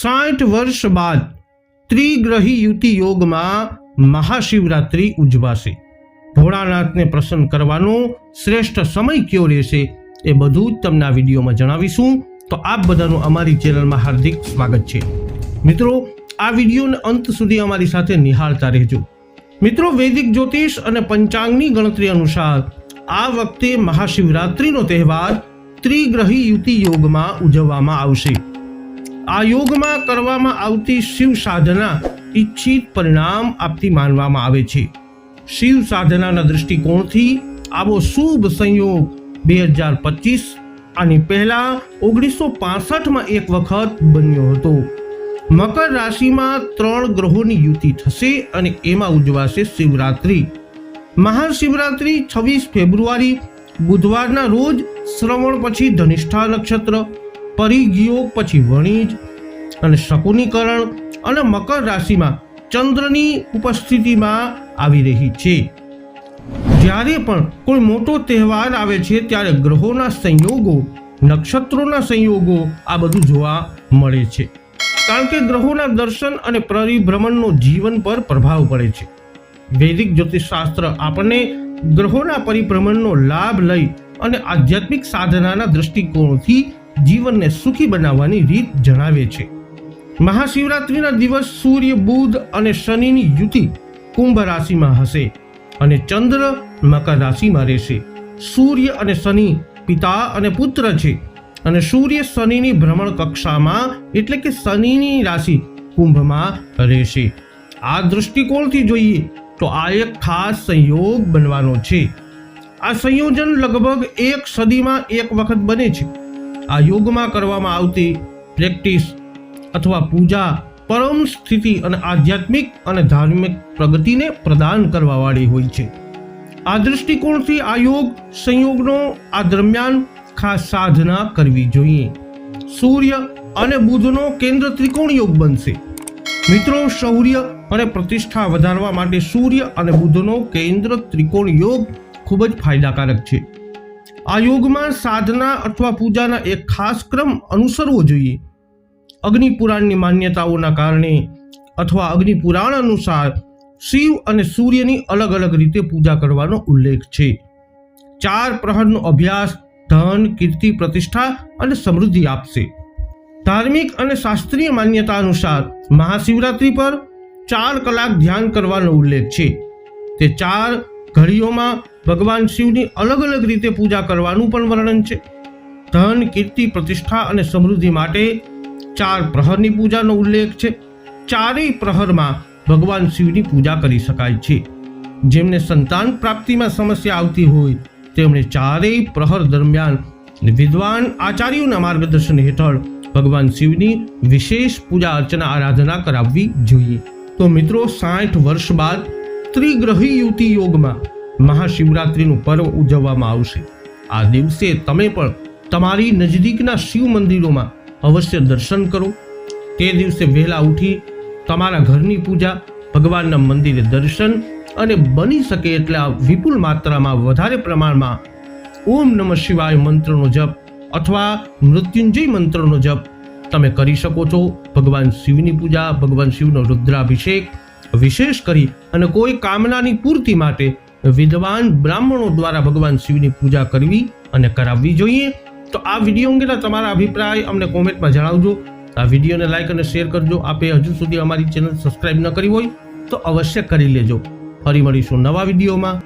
સાઠ વર્ષ બાદ ત્રિગ્રહી યુતિ યોગમાં મહાશિવરાત્રિ ઉજવાશે. ભોળાનાથને પ્રસન્ન કરવાનો શ્રેષ્ઠ સમય કયો રહેશે એ બધું જ તમને આ વિડીયોમાં જણાવીશું. તો આપ બધાનું અમારી ચેનલમાં હાર્દિક સ્વાગત છે. મિત્રો, આ વિડીયોને અંત સુધી અમારી સાથે નિહાળતા રહેજો. મિત્રો, વૈદિક જ્યોતિષ અને પંચાંગની ગણતરી અનુસાર આ વખતે મહાશિવરાત્રિનો તહેવાર ત્રિગ્રહી યુતિ યોગમાં ઉજવવામાં આવશે. આ યોગમાં કરવામાં આવતી શિવ સાધના ઈચ્છિત પરિણામ આપતી માનવામાં આવે છે. શિવ સાધનાના દૃષ્ટિકોણથી આવો શુભ સંયોગ બે હજાર પચીસ આની પહેલા ઓગણીસો પાસઠમાં એક વખત બન્યો હતો. મકર રાશિમાં ત્રણ ગ્રહોની યુતિ થશે અને એમાં ઉજવાશે શિવરાત્રિ. મહાશિવરાત્રિ છવ્વીસ ફેબ્રુઆરી બુધવારના રોજ શ્રવણ પછી ધનિષ્ઠા નક્ષત્ર પરિગયોગ પછી વણિજ અને શકુનીકરણ અને મકર રાશિમાં ચંદ્રની ઉપસ્થિતિમાં આવી રહી છે. જ્યારે પણ કોઈ મોટો તહેવાર આવે છે, ત્યારે ગ્રહોના સંયોગો, નક્ષત્રોના સંયોગો આ બધું જોવા મળે છે. કારણ કે ગ્રહોના દર્શન અને પરિભ્રમણનો જીવન પર પ્રભાવ પડે છે. વૈદિક જ્યોતિષશાસ્ત્ર આપણને ગ્રહોના પરિભ્રમણનો લાભ લઈ અને આધ્યાત્મિક સાધનાના દૃષ્ટિકોણથી જીવનને સુખી બનાવવાની રીત જણાવે છે. મહાશિવરાત્રિના દિવસ સૂર્ય, બુધ અને શનિની યુતિ કુંભ રાશિમાં હશે અને ચંદ્ર મકર રાશિમાં રહેશે. સૂર્ય અને શનિ પિતા અને પુત્ર છે અને સૂર્ય શનિની ભ્રમણ કક્ષામાં એટલે કે શનિની રાશિ કુંભમાં રહેશે. આ દૃષ્ટિકોણથી જોઈએ તો આ એક ખાસ સંયોગ બનવાનો છે. આ સંયોજન લગભગ એક સદીમાં એક વખત બને છે. આ યોગમાં કરવામાં આવતી પ્રેક્ટિસ અથવા પૂજા પરમ સ્થિતિ અને આધ્યાત્મિક અને ધાર્મિક પ્રગતિને પ્રદાન કરવાવાળી હોય છે. આ દૃષ્ટિકોણથી આ યોગ સંયોગનો આ દરમિયાન ખાસ સાધના કરવી જોઈએ. સૂર્ય અને બુધનો કેન્દ્ર ત્રિકોણ યોગ બનશે. મિત્રો, શૌર્ય અને પ્રતિષ્ઠા વધારવા માટે સૂર્ય અને બુધનો કેન્દ્ર ત્રિકોણ યોગ ખૂબ જ ફાયદાકારક છે. આ યોગમાં સાધના અથવા પૂજાના એક ખાસ ક્રમ અનુસરવો જોઈએ. અગ્નિપુરાણની માન્યતાઓના કારણે અથવા અગ્નિપુરાણ અનુસાર શિવ અને સૂર્યની અલગ અલગ રીતે પૂજા કરવાનો ઉલ્લેખ છે. ચાર પ્રહરનો અભ્યાસ, ધન, કીર્તિ, પ્રતિષ્ઠા અને સમૃદ્ધિ આપશે. ધાર્મિક અને શાસ્ત્રીય માન્યતા અનુસાર મહાશિવરાત્રિ પર ચાર કલાક ધ્યાન કરવાનો ઉલ્લેખ છે. તે ચાર ઘડીઓમાં ભગવાન શિવની અલગ અલગ રીતે પૂજા કરવાનું પણ વર્ણન છે. ધન, કીર્તિ, પ્રતિષ્ઠા અને સમૃદ્ધિ માટે ચાર પ્રહરની પૂજાનો ઉલ્લેખ છે. ચારેય પ્રહરમાં ભગવાન શિવની પૂજા કરી શકાય છે. જેમને સંતાન પ્રાપ્તિમાં સમસ્યા આવતી હોય, તેમણે ચારેય પ્રહર દરમિયાન વિદ્વાન આચાર્યોના માર્ગદર્શન હેઠળ ભગવાન શિવની વિશેષ પૂજા અર્ચના આરાધના કરાવવી જોઈએ. તો મિત્રો, સાઠ વર્ષ બાદ ત્રિગ્રહી યુતિ યોગમાં મહાશિવરાત્રિનું પર્વ ઉજવવામાં આવશે. આ દિવસે તમે પણ તમારી નજદીકના શિવ મંદિરોમાં અવશ્ય દર્શન કરો. તે દિવસે વહેલા ઉઠી તમારા ઘરની પૂજા, ભગવાનના મંદિરે દર્શન અને બની શકે એટલા વિપુલ માત્રામાં વધારે પ્રમાણમાં ઓમ નમઃ શિવાય મંત્રનો જપ અથવા મૃત્યુંજય મંત્રનો જપ તમે કરી શકો છો. ભગવાન શિવની પૂજા, ભગવાન શિવનો રુદ્રાભિષેક વિશેષ કરી અને કોઈ કામનાની પૂર્તિ માટે વિદ્વાન બ્રાહ્મણો દ્વારા ભગવાન શિવની પૂજા કરવી અને કરાવવી જોઈએ. તો આ વીડિયો અંગેના તમારા અભિપ્રાય અમને કોમેન્ટમાં જણાવજો. આ વિડીયોને લાઈક અને શેર કરજો. આપે હજુ સુધી અમારી ચેનલ સબસ્ક્રાઇબ ન કરી હોય તો અવશ્ય કરી લેજો. ફરી મળીશું નવા વિડીયોમાં.